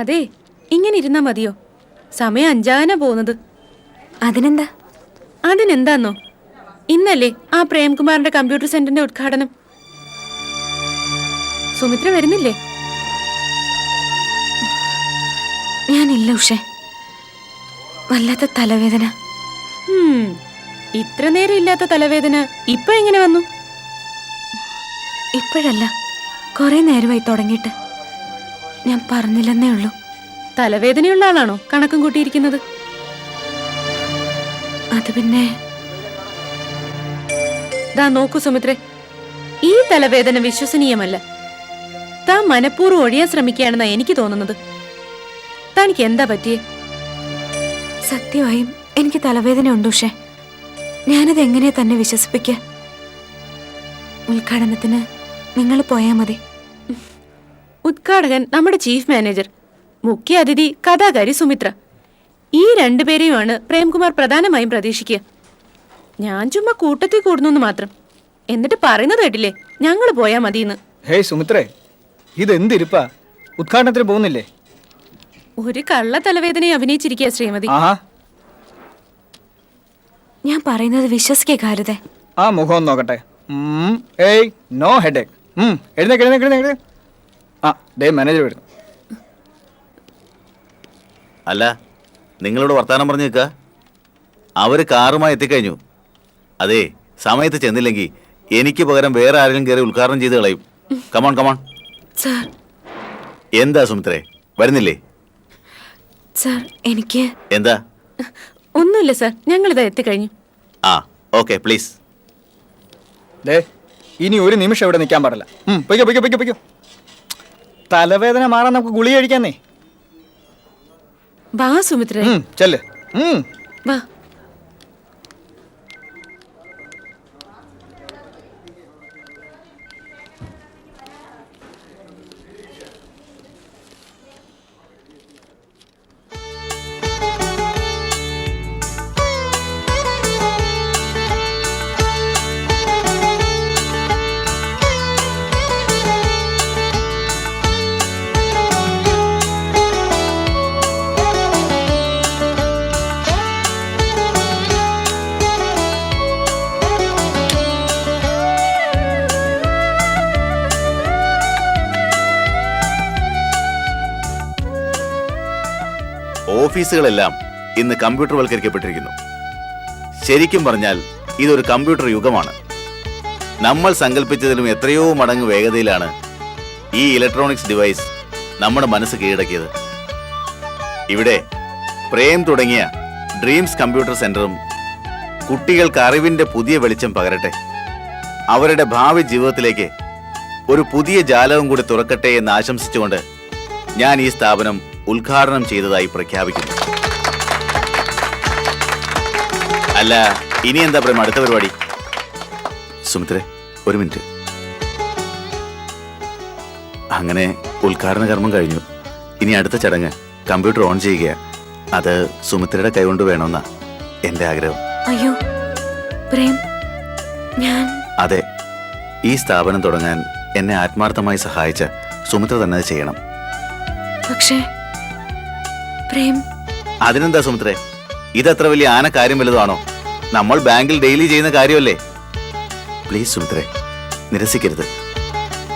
അതെ ഇങ്ങനെ ഇരുന്നാ മതിയോ? സമയം അഞ്ചാന പോകുന്നത്. അതിനെന്താ? അതിനെന്താന്നോ? ഇന്നല്ലേ ആ പ്രേംകുമാറിന്റെ കമ്പ്യൂട്ടർ സെന്ററിന്റെ ഉദ്ഘാടനം. സുമിത്ര വരുന്നില്ലേ? ഞാനില്ല ഉഷേ. വല്ലാത്ത തലവേദന. ഇത്ര നേരം ഇല്ലാത്ത തലവേദന ഇപ്പൊ എങ്ങനെ വന്നു? ഇപ്പോഴല്ല കുറെ നേരമായി തുടങ്ങിയിട്ട്. ഞാൻ പറഞ്ഞില്ലെന്നേ ഉള്ളൂ. തലവേദനയുള്ള ആളാണോ കണക്കും കൂട്ടിയിരിക്കുന്നത്? അത് പിന്നെ ദാ നോക്കൂ സുമിത്രേ ഈ തലവേദന വിശ്വസനീയമല്ല. താ മനഃപൂർവം ഒഴിയാൻ ശ്രമിക്കുകയാണെന്നാ എനിക്ക് തോന്നുന്നത്. തനിക്ക് എന്താ പറ്റിയേ? സത്യമായും എനിക്ക് തലവേദന ഉണ്ട് ഉഷേ? ഞാനത് എങ്ങനെ തന്നെ വിശ്വസിപ്പിക്ക ഉദ്ഘാടനത്തിന് നിങ്ങൾ പോയാ മതി. ഉദ്ഘാടകൻ നമ്മുടെ ചീഫ് മാനേജർ മുഖ്യ അതിഥി കഥാകാരി സുമിത്ര. ഈ രണ്ടുപേരെയുമാണ് പ്രേംകുമാർ പ്രധാനമായും പ്രതീക്ഷിക്കുക. ഞാൻ ചുമ്മാ കൂട്ടത്തിൽ കൂടുന്നു മാത്രം. എന്നിട്ട് പറയുന്നത് കേട്ടില്ലേ? ഞങ്ങൾ പോയാ മതിയെന്ന്. ഹേയ് സുമിത്രേ ഇതെന്തിരിപ്പാ? ഉദ്ഘാടനത്തിന് പോകുന്നില്ലേ? ഒരു കള്ള തലവേദനയെ അഭിനയിച്ചിരിക്കുക ശ്രീമതി ഞാൻ പറയുന്നത് വിശ്വസിക്കേ കാരുതേ ആ മുഖം നോക്കട്ടെ. ഏയ് നോ ഹെഡേക്ക്. എഴുന്നേക്ക് എഴുന്നേക്ക് എഴുന്നേക്ക്. ആ മാനേജർ വരുന്നു. അല്ല നിങ്ങളോട് വർത്താനം പറഞ്ഞു നിൽക്കുക അവർ കാറുമായി എത്തിക്കഴിഞ്ഞു. അതെ സമയത്ത് ചെന്നില്ലെങ്കിൽ എനിക്ക് പകരം വേറെ ആരെങ്കിലും കയറി ഉദ്ഘാടനം ചെയ്ത് കളയും. കമോൺ കമോൺ സാർ എന്താ സുമിത്രേ? വരുന്നില്ലേ? സാർ എനിക്ക് എന്താ? ഒന്നുമില്ല സാർ ഞങ്ങളിതാ എത്തിക്കഴിഞ്ഞു. ആ ഓക്കെ പ്ലീസ് ദേ ഇനി ഒരു നിമിഷം ഇവിടെ നിൽക്കാൻ പാടില്ല. ഉം, പൊയ്ക്കോ പൊയ്ക്കോ പൊയ്ക്കോ പൊയ്ക്കോ. തലവേദന മാറാൻ നമുക്ക് ഗുളി കഴിക്കാന്നേ. വാ സുമിത്രേ. ചെല്ല്. വാ. ഓഫീസുകളെല്ലാം ഇന്ന് കമ്പ്യൂട്ടർവൽക്കരിക്കപ്പെട്ടിരിക്കുന്നു. ശരിക്കും പറഞ്ഞാൽ ഇതൊരു കമ്പ്യൂട്ടർ യുഗമാണ്. നമ്മൾ സങ്കല്പിച്ചതിലും എത്രയോ മടങ്ങ് വേഗതയിലാണ് ഈ ഇലക്ട്രോണിക്സ് ഡിവൈസ് നമ്മുടെ മനസ്സ് കീഴടക്കിയത്. ഇവിടെ പ്രേം തുടങ്ങിയ ഡ്രീംസ് കമ്പ്യൂട്ടർ സെന്ററും കുട്ടികൾക്ക് അറിവിന്റെ പുതിയ വെളിച്ചം പകരട്ടെ. അവരുടെ ഭാവി ജീവിതത്തിലേക്ക് ഒരു പുതിയ ജാലവും കൂടി തുറക്കട്ടെ എന്ന് ആശംസിച്ചുകൊണ്ട് ഞാൻ ഈ സ്ഥാപനം ഉദ്ഘാടനം ചെയ്തതായി പ്രഖ്യാപിക്കുന്നു. അല്ല ഇനി എന്താ പ്രേം അടുത്ത പരിപാടി. സുമിത്രേ ഒരു മിനിറ്റ്. അങ്ങനെ ഉദ്ഘാടന കർമ്മം കഴിഞ്ഞു. ഇനി അടുത്ത ചടങ്ങ് കമ്പ്യൂട്ടർ ഓൺ ചെയ്യുക അത് സുമിത്രയുടെ കൈകൊണ്ട് വേണമെന്നാ എന്റെ ആഗ്രഹം. അയ്യോ പ്രേം ഞാൻ അതെ ഈ സ്ഥാപനം തുടങ്ങാൻ എന്നെ ആത്മാർത്ഥമായി സഹായിച്ച സുമിത്ര തന്നെ ചെയ്യണം. പക്ഷേ പ്രേം. അതിനെന്താ സുമിത്രേ? ഇതത്ര വലിയ ആന കാര്യം വലുതാണോ? നമ്മൾ ബാങ്കിൽ ഡെയിലി ചെയ്യുന്ന കാര്യമല്ലേ? പ്ലീസ് സുമിത്രേ നിരസിക്കരുത്.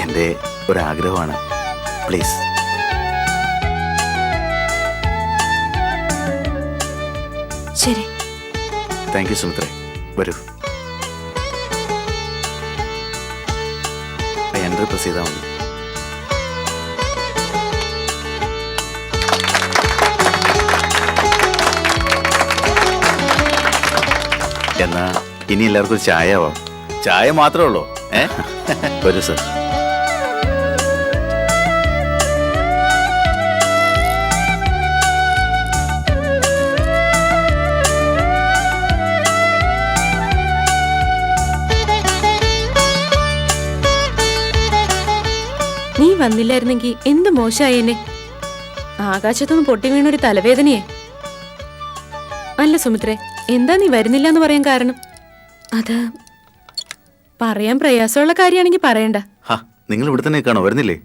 എന്റെ ഒരാഗ്രഹമാണ്. പ്ലീസ്. ശരി. താങ്ക് യു സുമിത്രേ. വരൂ. എന്റെ പ്രസ് എന്നാ ഇനി എല്ലാവർക്കും ചായയാവോ? ചായ മാത്രമേ ഉള്ളൂ. ഏ? വരൂ സർ നീ വന്നില്ലായിരുന്നെങ്കിൽ എന്ത് മോശമായേനെ ആകാശത്തുനിന്ന് പൊട്ടി വീണൊരു തലവേദനയെ. അല്ല സുമിത്രേ എന്താ നീ വരുന്നില്ല എന്ന് പറയാൻ കാരണം? അത് പറയാൻ പ്രയാസമുള്ള കാര്യമാണെങ്കിൽ പറയണ്ട. ഹാ നിങ്ങൾ ഇവിടെ തന്നെ കാണോ വരുന്നില്ലേ?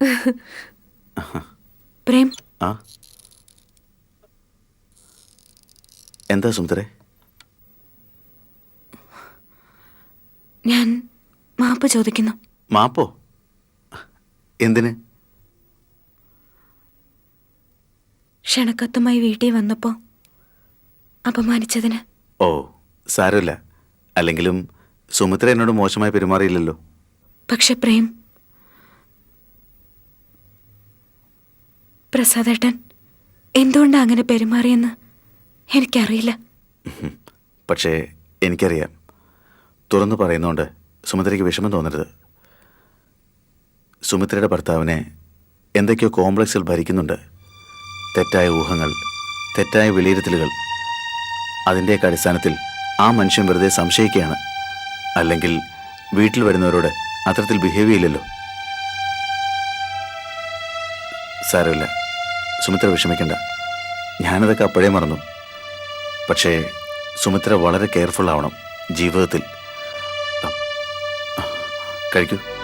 പ്രേം. ആ. എന്താ സുന്ദര? ഞാൻ മാപ്പ് ചോദിക്കുന്നു. മാപ്പോ? എന്തിന്? ക്ഷണക്കത്തുമായി വീട്ടിൽ വന്നപ്പോൾ അപമാനിച്ചതിന്? ഓ സാരല്ല അല്ലെങ്കിലും സുമിത്ര എന്നോട് മോശമായി പെരുമാറിയില്ലല്ലോ. പക്ഷെ പ്രേം പ്രസാദേട്ടൻ എന്തുകൊണ്ടാണ് അങ്ങനെ പെരുമാറിയെന്ന് എനിക്കറിയില്ല. പക്ഷേ എനിക്കറിയാം. തുറന്നു പറയുന്നോണ്ട് സുമിത്രയ്ക്ക് വിഷമം തോന്നരുത്. സുമിത്രയുടെ ഭർത്താവിനെ എന്തൊക്കെയോ കോംപ്ലക്സിൽ ഭരിക്കുന്നുണ്ട്. തെറ്റായ ഊഹങ്ങൾ തെറ്റായ വിലയിരുത്തലുകൾ. അതിന്റെയൊക്കെ അടിസ്ഥാനത്തിൽ ആ മനുഷ്യൻ വെറുതെ സംശയിക്കുകയാണ്. അല്ലെങ്കിൽ വീട്ടിൽ വരുന്നവരോട് അത്തരത്തിൽ ബിഹേവ് ചെയ്യില്ലല്ലോ. സാരമില്ല. സുമിത്ര വിഷമിക്കണ്ട. ഞാനതൊക്കെ അപ്പോഴേ മറന്നു. പക്ഷേ സുമിത്ര വളരെ കെയർഫുൾ ആവണം ജീവിതത്തിൽ. കഴിക്കൂ.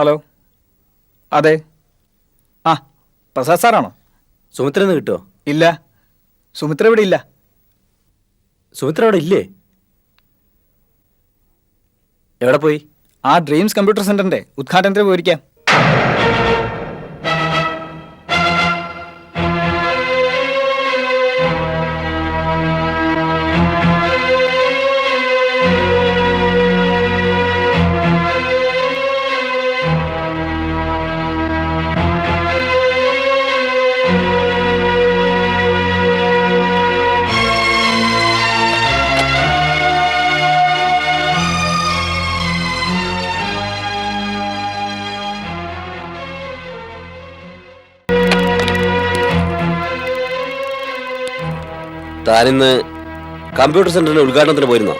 ഹലോ. അതെ. ആ പ്രസാദ് സാറാണോ? സുമിത്ര എന്ന് കിട്ടോ ഇല്ല. സുമിത്ര ഇവിടെ ഇല്ല. സുമിത്ര അവിടെ ഇല്ലേ? എവിടെ പോയി? ആ ഡ്രീംസ് കമ്പ്യൂട്ടർ സെന്ററിന്റെ ഉദ്ഘാടനത്തിന് പോയിരിക്കാം. താനിന്ന് കമ്പ്യൂട്ടർ സെന്ററിന്റെ ഉദ്ഘാടനത്തിന് പോയിരുന്നോ?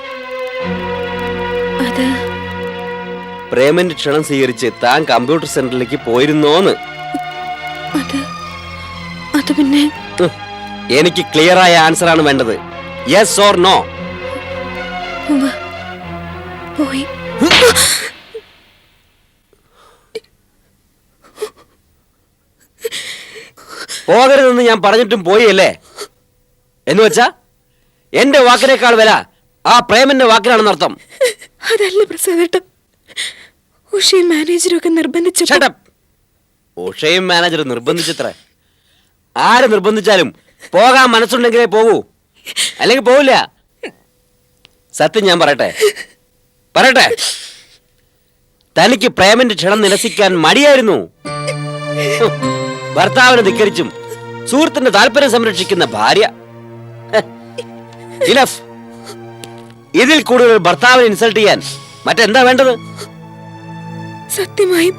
പ്രേമന്റെ ക്ഷണം സ്വീകരിച്ച് താൻ കമ്പ്യൂട്ടർ സെന്ററിലേക്ക് പോയിരുന്നോന്ന്. അത് പിന്നെ എനിക്ക് ക്ലിയർ ആയ ആൻസർ ആണ് വേണ്ടത് യെസ് ഓർ നോ പോയി. പോകരുതെന്ന് ഞാൻ പറഞ്ഞിട്ടും പോയല്ലേ? എന്ന് വെച്ചാ എന്റെ വാക്കിനേക്കാൾ വില ആ പ്രേമന്റെ വാക്കിനാണെന്ന് അർത്ഥം അതല്ല പ്രസാദേട്ടൻ ഉഷയും മാനേജറും ഒക്കെ നിർബന്ധിച്ചു. ഉഷയും മാനേജർ നിർബന്ധിച്ചത്ര. ആര് നിർബന്ധിച്ചാലും പോകാൻ മനസ്സുണ്ടെങ്കിലേ പോകൂ. അല്ലെങ്കിൽ പോവില്ല. സത്യം ഞാൻ പറയട്ടെ. പറയട്ടെ. തനിക്ക് പ്രേമന്റെ ക്ഷണം നിരസിക്കാൻ മടിയായിരുന്നു. ഭർത്താവിനെ ധിക്കരിച്ചും സുഹൃത്തിന്റെ താല്പര്യം സംരക്ഷിക്കുന്ന ഭാര്യ. Enough. ഇതിൽ കൂടുതൽ ഭർത്താവിനെ ഇൻസൾട്ട് ചെയ്യാൻ മറ്റെന്താ വേണ്ടത്? സത്യമായും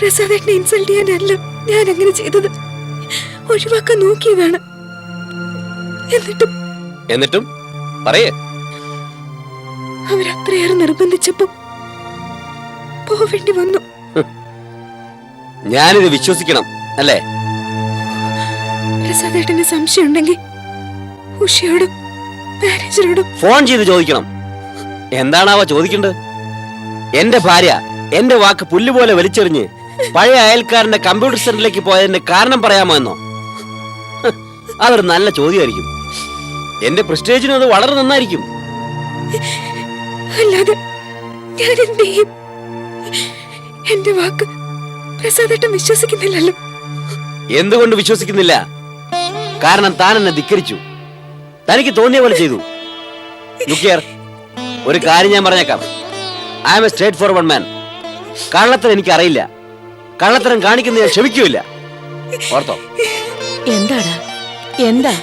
പ്രസാദേട്ടനെ ഇൻസൾട്ട് ചെയ്യാനല്ല ഞാൻ അങ്ങനെ ചെയ്തത്. ഒഴിവാക്കാൻ നോക്കിയതാണ്. എന്നിട്ടും എന്നിട്ടും? പറയേ. അവരത്രയേറെ നിർബന്ധിച്ചപ്പോ പോവേണ്ടി വന്നു. ഞാനിത് വിശ്വസിക്കണം അല്ലേ? പ്രസാദേട്ടന് സംശയം ഉണ്ടെങ്കിൽ ഉഷയോടും മാനേജറോടും ഫോൺ ചെയ്ത് ചോദിക്കണം. എന്താണാവ ചോദിക്കേണ്ടത് എന്റെ ഭാര്യ എന്റെ വാക്ക് പുല്ലുപോലെ വലിച്ചെറിഞ്ഞ് പഴയ അയൽക്കാരന്റെ കമ്പ്യൂട്ടർ സെന്ററിലേക്ക് പോയതിന്റെ കാരണം പറയാമോ എന്നോ? അതൊരു നല്ല ചോദ്യമായിരിക്കും. എന്റെ പ്രസ്റ്റേജിനും അത് വളരെ നന്നായിരിക്കും. അല്ലാതെ ഞാൻ എന്ത് ചെയ്യും? എന്റെ വാക്ക് പ്രസാദേട്ടൻ വിശ്വസിക്കുന്നില്ലല്ലോ. എന്തുകൊണ്ട് വിശ്വസിക്കുന്നില്ല? കാരണം താൻ എന്നെ ധിക്കരിച്ചു. തനിക്ക് തോന്നിയ പോലെ ചെയ്തു. ലുക്കിയർ ഒരു കാര്യം ഞാൻ പറഞ്ഞേക്കാം. I M a straightforward man കള്ളത്തരം എനിക്ക് അറിയില്ല. കള്ളത്തരം കാണിക്കുന്ന ഞാൻ ക്ഷമിക്കൂല ഓർത്തോ? എന്താടാ? എന്താ?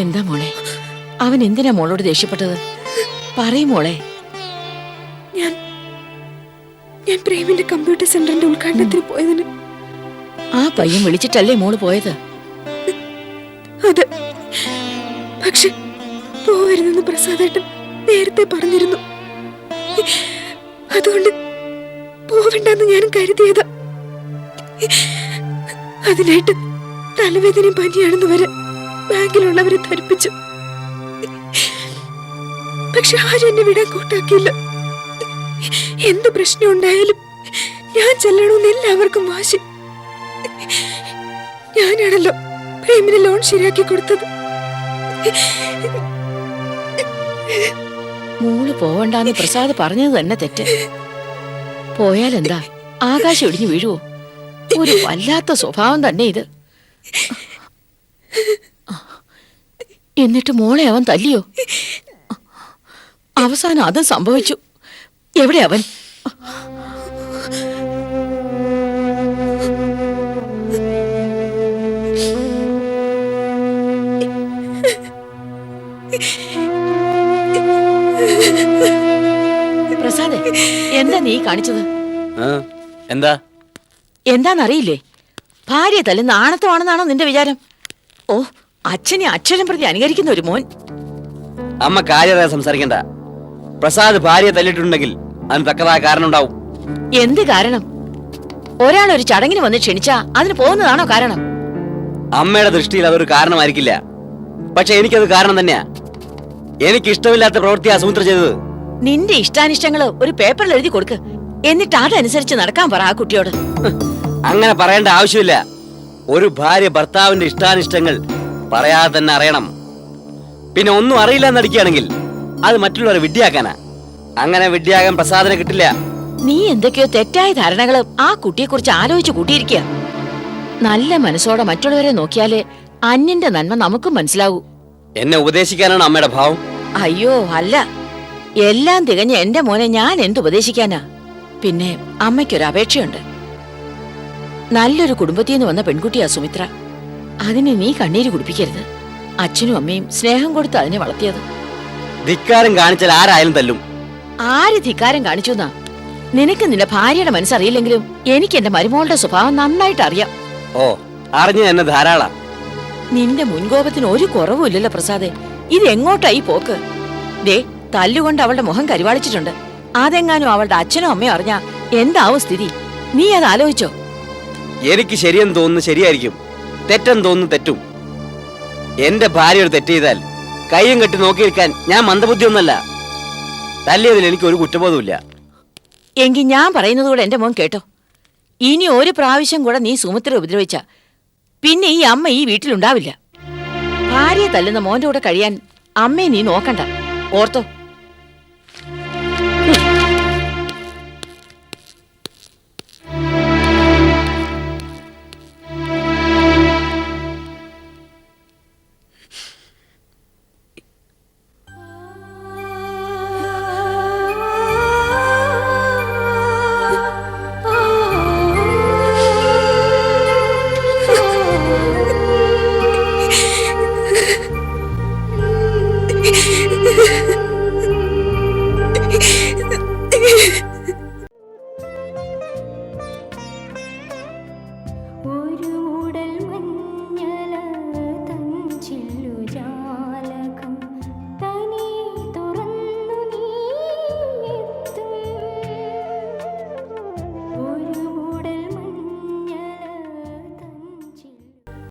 എന്താ മോളെ? അവൻ എന്തിനാ മോളോട് ദേഷ്യപ്പെട്ടത്? പറയും മോളെ. ഞാൻ ഞാൻ പ്രേമിന്റെ കമ്പ്യൂട്ടർ സെന്ററിന്റെ ഉദ്ഘാടനത്തിന് പോയതിന് ആ പയ്യൻ വിളിച്ചിട്ടല്ലേ മോൾ പോയത്? നേരത്തെ പറഞ്ഞിരുന്നു. അതുകൊണ്ട് പോവണ്ടെന്ന് ഞാൻ കരുതിയത്. അതിനായിട്ട് തലവേദനയും പനിയാണെന്ന് വരെ ബാങ്കിലുള്ളവരെ ധരിപ്പിച്ചു. പക്ഷെ ആരും എന്നെ വിടാൻ കൂട്ടാക്കിയില്ല. എന്ത് പ്രശ്നം ഉണ്ടായാലും ഞാൻ ചെല്ലണമെന്ന് എല്ലാവർക്കും വാശി. ഞാനാണല്ലോ പ്രേമിന് ലോൺ ശരിയാക്കി കൊടുത്തത്. മോൾ പോവണ്ടെന്ന് പ്രസാദ് പറഞ്ഞത് തന്നെ തെറ്റ്. പോയാലെന്താ? ആകാശം ഇടിഞ്ഞു വീഴുവോ? ഒരു വല്ലാത്ത സ്വഭാവം തന്നെ ഇത്. എന്നിട്ട് മോളെ അവൻ തല്ലിയോ? അവസാനം അതും സംഭവിച്ചു. എവിടെ അവൻ? നീ കാണിച്ചത്? എന്താ? എന്താന്നറിയില്ലേ? ഭാര്യ തല്ലെ നാണത്തമാണെന്നാണോ നിന്റെ വിചാരം? ഓ അച്ഛനെ അക്ഷരം പ്രതി അനുകരിക്കുന്ന ഒരു മോൻ. അമ്മ കാര്യമായ സംസാരിക്കണ്ട. പ്രസാദ് ഭാര്യ തല്ലിട്ടുണ്ടെങ്കിൽ അതിന് തക്കതായ കാരണം ഉണ്ടാവും എന്ത് കാരണം? ഒരാൾ ഒരു ചടങ്ങിന് വന്ന് ക്ഷണിച്ചാ അതിന് പോകുന്നതാണോ കാരണം? അമ്മയുടെ ദൃഷ്ടിയിൽ അതൊരു കാരണമായിരിക്കില്ല. പക്ഷെ എനിക്കത് കാരണം തന്നെയാ. എനിക്ക് ഇഷ്ടമില്ലാത്ത പ്രവൃത്തിയാ സുമിത്ര ചെയ്തത്. നിന്റെ ഇഷ്ടാനിഷ്ടങ്ങൾ ഒരു പേപ്പറിൽ എഴുതി കൊടുക്ക്. എന്നിട്ട് അതനുസരിച്ച് നടക്കാൻ പറ ആ കുട്ടിയോട്. അങ്ങനെ പറയേണ്ട ആവശ്യമില്ല. ഒരു ഭാര്യ ഭർത്താവിന്റെ ഇഷ്ടാനിഷ്ടങ്ങൾ പറയാതെ തന്നെ അറിയണം. പിന്നെ ഒന്നും അറിയില്ല എന്നടിക്കുകയാണെങ്കിൽ അത് മറ്റുള്ളവരെ വിഡ്ഢിയാക്കാനാ. അങ്ങനെ വിഡ്ഢിയാകാൻ പ്രസാദനെ കിട്ടില്ല. നീ എന്തൊക്കെയോ തെറ്റായ ധാരണകൾ ആ കുട്ടിയെ കുറിച്ച് ആലോചിച്ച് കൂട്ടിയിരിക്കുക നല്ല മനസ്സോടെ മറ്റുള്ളവരെ നോക്കിയാലേ അന്യന്റെ നന്മ നമുക്കും മനസ്സിലാവൂ. എന്നെ ഉപദേശിക്കാനാണ് അമ്മയുടെ ഭാവം. അയ്യോ അല്ല. എല്ലാം തികഞ്ഞ എന്റെ മോനെ ഞാൻ എന്ത് ഉപദേശിക്കാനാ? പിന്നെ അമ്മയ്ക്കൊരു അപേക്ഷയുണ്ട്. നല്ലൊരു കുടുംബത്തിൽ നിന്ന് വന്ന പെൺകുട്ടിയാ സുമിത്ര. അതിനെ നീ കണ്ണീര് കുടിപ്പിക്കരുത്. അച്ഛനും അമ്മയും സ്നേഹം കൊടുത്ത് അതിനെ വളർത്തിയത്. ധിക്കാരം കാണിച്ചാൽ ആരായാലും തല്ലും. ആര് ധിക്കാരം കാണിച്ചു എന്നാ നിനക്ക് നിന്റെ ഭാര്യയുടെ മനസ്സറിയില്ലെങ്കിലും എനിക്ക് എന്റെ മരുമോളുടെ സ്വഭാവം നന്നായിട്ട് അറിയാം. ഓ അറിഞ്ഞു എന്നെ ധാരാളാ. നിന്റെ മുൻകോപത്തിന് ഒരു കുറവുമില്ലല്ലോ പ്രസാദേ. ഇത് എങ്ങോട്ടായി പോക്ക്? ദേ തല്ലുകൊണ്ട് അവളുടെ മുഖം കരിവാളിച്ചിട്ടുണ്ട്. അതെങ്ങാനും അവളുടെ അച്ഛനോ അമ്മയോ അറിഞ്ഞ എന്താവും സ്ഥിതി. നീ അത് ആലോചിച്ചോ. എനിക്ക് ശരിയെന്ന് തോന്നുന്നു ശരിയായിരിക്കും. തെറ്റെന്ന് തോന്നുന്നു തെറ്റും. എന്റെ ഭാര്യ ഒരു തെറ്റ് ചെയ്താൽ കയ്യും കെട്ടി നോക്കി നിൽക്കാൻ ഞാൻ മന്ദബുദ്ധിയൊന്നല്ല തല്ലിയതിൽ എനിക്ക് ഒരു കുറ്റബോധമില്ല എങ്കിൽ ഞാൻ പറയുന്നത് കൂടെ എന്റെ മോൻ കേട്ടോ. ഇനി ഒരു പ്രാവശ്യം കൂടെ നീ സുമിത്ര ഉപദ്രവിച്ച. പിന്നെ ഈ അമ്മ ഈ വീട്ടിലുണ്ടാവില്ല. ഭാര്യയെ തല്ലുന്ന മോന്റെ കൂടെ കഴിയാൻ അമ്മയെ നീ നോക്കണ്ട. ഓർത്തോ.